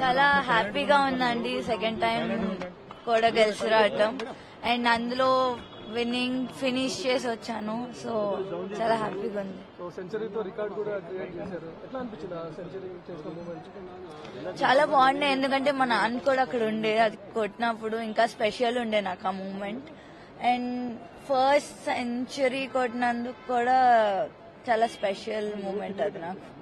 చాలా హ్యాపీగా ఉందండి. సెకండ్ టైం కూడా గెలిచి రావటం అండ్ అందులో విన్నింగ్ ఫినిష్ చేసి వచ్చాను. సో చాలా హ్యాపీగా ఉంది. చాలా బాగుండే. ఎందుకంటే మా నాన్న కూడా అక్కడ ఉండే. అది కొట్టినప్పుడు ఇంకా స్పెషల్ ఉండే నాకు ఆ మూమెంట్. అండ్ ఫస్ట్ సెంచరీ కొట్టినందుకు కూడా చాలా స్పెషల్ మూమెంట్ అది నాకు.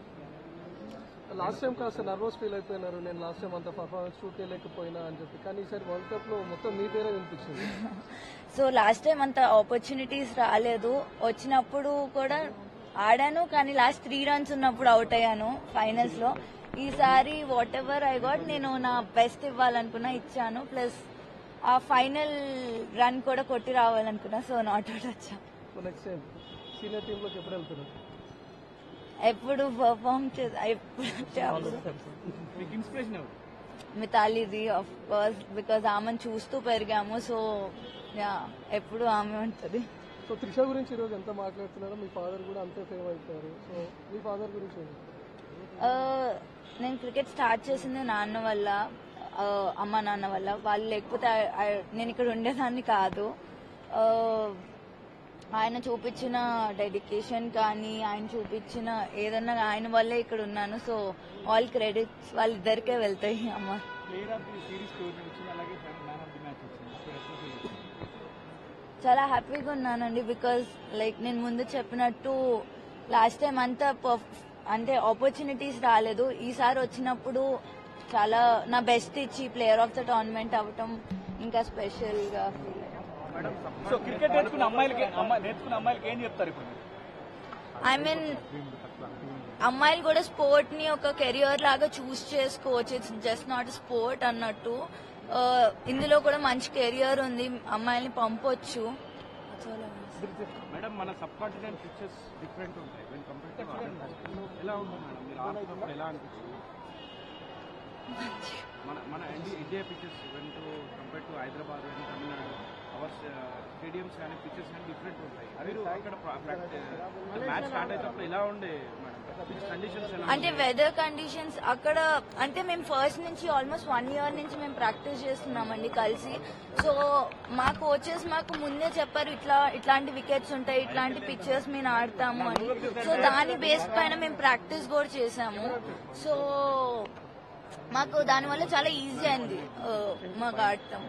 లాస్ట్ టైం కాస్త నర్వస్ ఫీల్ అయిపోయినారు. నేను లాస్ట్ టైం అంత పర్ఫార్మెన్స్ షూట్ చేయలేకపోయినా అని చెప్పి. కానీ ఈసారి వరల్డ్ కప్లో మొత్తం మీ పేరే వినిపించింది. సో లాస్ట్ టైం అంత ఆపర్చునిటీస్ రాలేదు. వచ్చినప్పుడు కూడా ఆడాను. కానీ లాస్ట్ త్రీ రన్స్ ఉన్నప్పుడు అవుట్ అయ్యాను ఫైనల్స్లో. ఈసారి వాట్ ఎవర్ ఐ గాట్ నేను నా బెస్ట్ ఇవ్వాలనుకున్నా ఇచ్చాను. ప్లస్ ఆ ఫైనల్ రన్ కూడా కొట్టి రావాలనుకున్నా. సో నాట్ అవుట్ వచ్చా. సో నెక్స్ట్ టైం సీనియర్ టీమ్లోకి ఎప్పుడు వెళ్తున్నారు? ఎప్పుడు పర్ఫామ్ చేసా ఎప్పుడు అంటే అప్పుడు మీకు ఇన్స్పిరేషన్ ఎవరు? మితాలిది ఆఫ్ కోర్స్ బికాజ్ ఆమెను చూస్తూ పెరిగాము సో యా ఎప్పుడు ఆమె ఉంటుంది. సో త్రిష గురించి ఈరోజు ఎంత మాట్లాడుతున్నారో మీ ఫాదర్ కూడా అంతే ఫేమ్ అయిపోయారు. సో మీ ఫాదర్ గురించి? ఆ, నేను క్రికెట్ స్టార్ట్ చేసింది నాన్న వల్ల ఆ, అమ్మ నాన్న వల్ల. వాళ్ళు లేకపోతే నేను ఇక్కడ ఉండేదాన్ని కాదు. ఆ, ఆయన చూపించిన డెడికేషన్ కానీ ఆయన చూపించిన ఏదన్నా ఆయన వల్లే ఇక్కడ ఉన్నాను. సో ఆల్ క్రెడిట్స్ వాళ్ళిద్దరికే వెళ్తాయి అమ్మ? చాలా హ్యాపీగా ఉన్నానండి బికాజ్ లైక్ నేను ముందు చెప్పినట్టు లాస్ట్ టైం అంతా అంటే ఆపర్చునిటీస్ రాలేదు. ఈసారి వచ్చినప్పుడు చాలా నా బెస్ట్ ఇచ్చి ప్లేయర్ ఆఫ్ ద టోర్నమెంట్ అవ్వటం ఇంకా స్పెషల్గా ఫీల్ సో క్రికెట్ నేర్చుకున్న అమ్మాయిలకి అమ్మాయి నేర్చుకున్న అమ్మాయిలకి ఏం చెప్తారు ఇప్పుడు? ఐ మీన్ అమ్మాయిలు కూడా స్పోర్ట్ని ఒక కెరియర్ లాగా చూస్ చేసుకోవచ్చు. ఇట్స్ జస్ట్ నాట్ స్పోర్ట్ అన్నట్టు. ఇందులో కూడా మంచి కెరియర్ ఉంది. అమ్మాయిల్ని పంపొచ్చు. మేడం మన సబ్ కాంటినెంట్ పిక్చర్స్ డిఫరెంట్ ఉంటాయి వెన్ కంపేర్ ఎలా ఉంటుంది మేడం? మీరు ఆడుతున్నప్పుడు ఎలా అనిపిస్తుంది? మన మన ఇండి- India pictures when to compare to Hyderabad when our stadiums కానీ పిక్చర్స్ కానీ డిఫరెంట్ ఉంటాయి. మీరు అక్కడ మ్యాచ్ స్టార్ట్ అయినప్పుడు ఎలా ఉండే అంటే వెదర్ కండిషన్స్ అక్కడ అంటే మేము ఫస్ట్ నుంచి ఆల్మోస్ట్ వన్ ఇయర్ నుంచి మేము ప్రాక్టీస్ చేస్తున్నామండి కలిసి. సో మా కోచెస్ మాకు ముందే చెప్పారు ఇట్లా ఇట్లాంటి వికెట్స్ ఉంటాయి ఇట్లాంటి పిక్చర్స్ మేము ఆడతాము అని. సో దాని బేస్ పైన మేము ప్రాక్టీస్ కూడా చేసాము సో మాకు దానివల్ల చాలా ఈజీ అయింది ఆ, మాకు ఆడటం.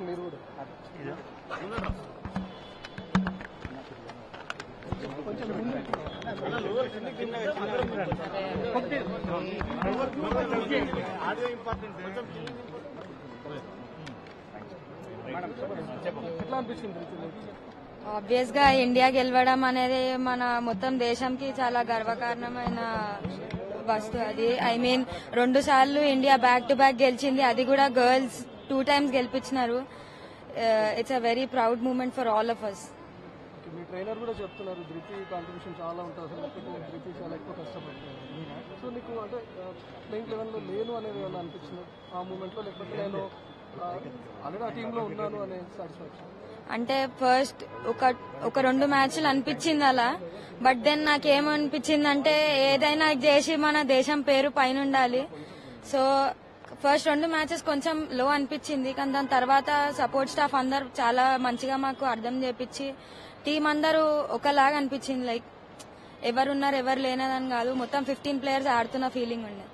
మీరు కూడా ఎట్లా ఆబ్వియస్గా ఇండియా గెలవడం అనేది మన మొత్తం దేశంకి చాలా గర్వకారణమైన వస్తువు అది. ఐ మీన్ రెండు సార్లు ఇండియా బ్యాక్ టు బ్యాక్ గెలిచింది. అది కూడా girls two times గెలిపించినారు. It's a very proud moment for all of us okay, me trainer కూడా చెప్తున్నారు ధృతి కాంట్రిబ్యూషన్ చాలా ఉంటుంది అసలు లేకపోతే ధృతి చాలా ఎక్కువ కష్టపడుతుంది సో నీకు అంటే ప్లేయింగ్ లెవెల్లో లేను అనేది ఏమన్నా అనిపించింది? ఆ మూమెంట్లో లేకపోతే నేను ఆల్రెడీ ఆ టీంలో ఉన్నాను అనే సాటిస్ఫాక్షన్ అంటే ఫస్ట్ ఒక ఒక రెండు మ్యాచ్లు అనిపించింది అలా బట్ దెన్ నాకేమనిపించింది అంటే ఏదైనా చేసి మన దేశం పేరు పైన ఉండాలి సో ఫస్ట్ రెండు మ్యాచెస్ కొంచెం లో అనిపించింది కానీ దాని తర్వాత సపోర్ట్ స్టాఫ్ అందరు చాలా మంచిగా మాకు అర్థం చేపించి టీం అందరూ ఒకలాగా అనిపించింది. లైక్ ఎవరున్నారు ఎవరు లేనదని కాదు మొత్తం ఫిఫ్టీన్ ప్లేయర్స్ ఆడుతున్న ఫీలింగ్ ఉండే.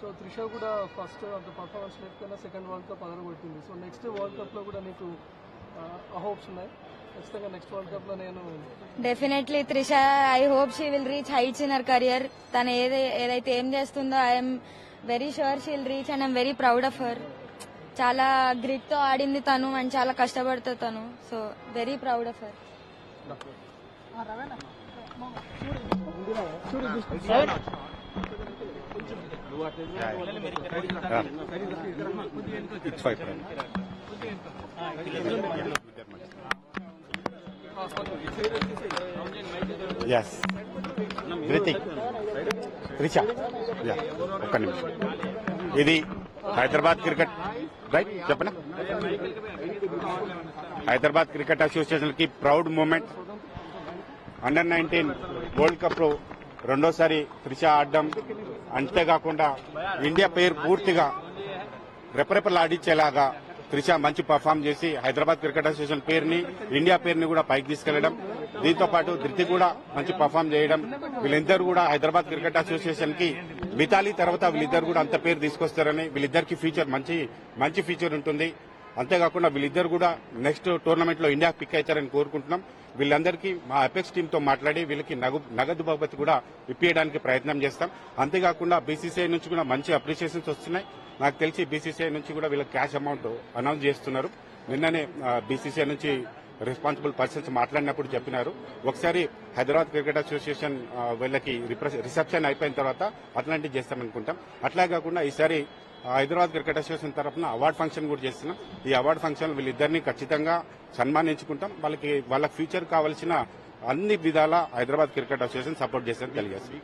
సో త్రిష కూడా ఫస్ట్ అంత పర్ఫార్మెన్స్ లేకపోయినా సెకండ్ వరల్డ్ కప్ అదరగొట్టింది సో నెక్స్ట్ వరల్డ్ కప్లో కూడా నీకు హోప్స్ ఉన్నాయి? ఖచ్చితంగా నెక్స్ట్ వరల్డ్ కప్లో నేను definitely Trisha I hope she will reach heights in her career తను ఏది ఏదైతే ఏం చేస్తుందో I'm very sure she'll reach and I'm very proud of her చాలా గ్రిట్తో ఆడింది తను అండ్ చాలా కష్టపడుతుంది తను. So very proud of her yes Richa. Trisha yeah ఒక్క నిమిషం. ఇది హైదరాబాద్ క్రికెట్. రైట్ చెప్పనా? Hyderabad cricket అసోసియేషన్కి proud moment. Under nineteen world కప్లో రెండోసారి త్రిష ఆడడం. అంతేకాకుండా ఇండియా పేరు పూర్తిగా రెపరెపలాడించేలాగా త్రిష మంచి పర్ఫామ్ చేసి హైదరాబాద్ క్రికెట్ అసోసియేషన్ పేరుని ఇండియా పేరుని కూడా పైకి తీసుకెళ్ళడం. దీంతో పాటు ధృతి కూడా మంచి పర్ఫామ్ చేయడం వీళ్ళిద్దరు కూడా హైదరాబాద్ క్రికెట్ అసోసియేషన్కి మితాలి తర్వాత వీళ్ళిద్దరు కూడా అంత పేరు తీసుకొస్తారని వీళ్ళిద్దరికి ఫ్యూచర్ మంచి మంచి ఫ్యూచర్ ఉంటుంది. అంతేకాకుండా వీళ్ళిద్దరు కూడా నెక్స్ట్ టోర్నమెంట్లో ఇండియా పిక్ అవుతారని కోరుకుంటున్నాం. వీళ్ళందరికీ మా అపెక్స్ టీమ్తో మాట్లాడి వీళ్ళకి నగదు నగదు బహుమతి కూడా ఇప్పించడానికి ప్రయత్నం చేస్తాం. అంతేకాకుండా బీసీసీఐ నుంచి కూడా మంచి అప్రిషియేషన్స్ వస్తున్నాయి. నాకు తెలిసి బీసీసీఐ నుంచి కూడా వీళ్ళకి క్యాష్ అమౌంట్ అనౌన్స్ చేస్తున్నారు. నిన్ననే బీసీసీఐ నుంచి రెస్పాన్సిబుల్ పర్సన్స్ మాట్లాడినప్పుడు చెప్పినారు. ఒకసారి హైదరాబాద్ క్రికెట్ అసోసియేషన్ వీళ్ళకి రిసెప్షన్ అయిపోయిన తర్వాత అట్లాంటివి చేస్తామనుకుంటాం అట్లా కాకుండా ఈసారి హైదరాబాద్ క్రికెట్ అసోసియేషన్ తరఫున అవార్డ్ ఫంక్షన్ కూడా చేస్తున్నాం. ఈ అవార్డు ఫంక్షన్ వీళ్ళిద్దరిని ఖచ్చితంగా సన్మానించుకుంటాం. వాళ్ళకి వాళ్ళ ఫ్యూచర్ కావాల్సిన అన్ని విధాల హైదరాబాద్ క్రికెట్ అసోసియేషన్ సపోర్ట్ చేశారు తెలియజేస్తుంది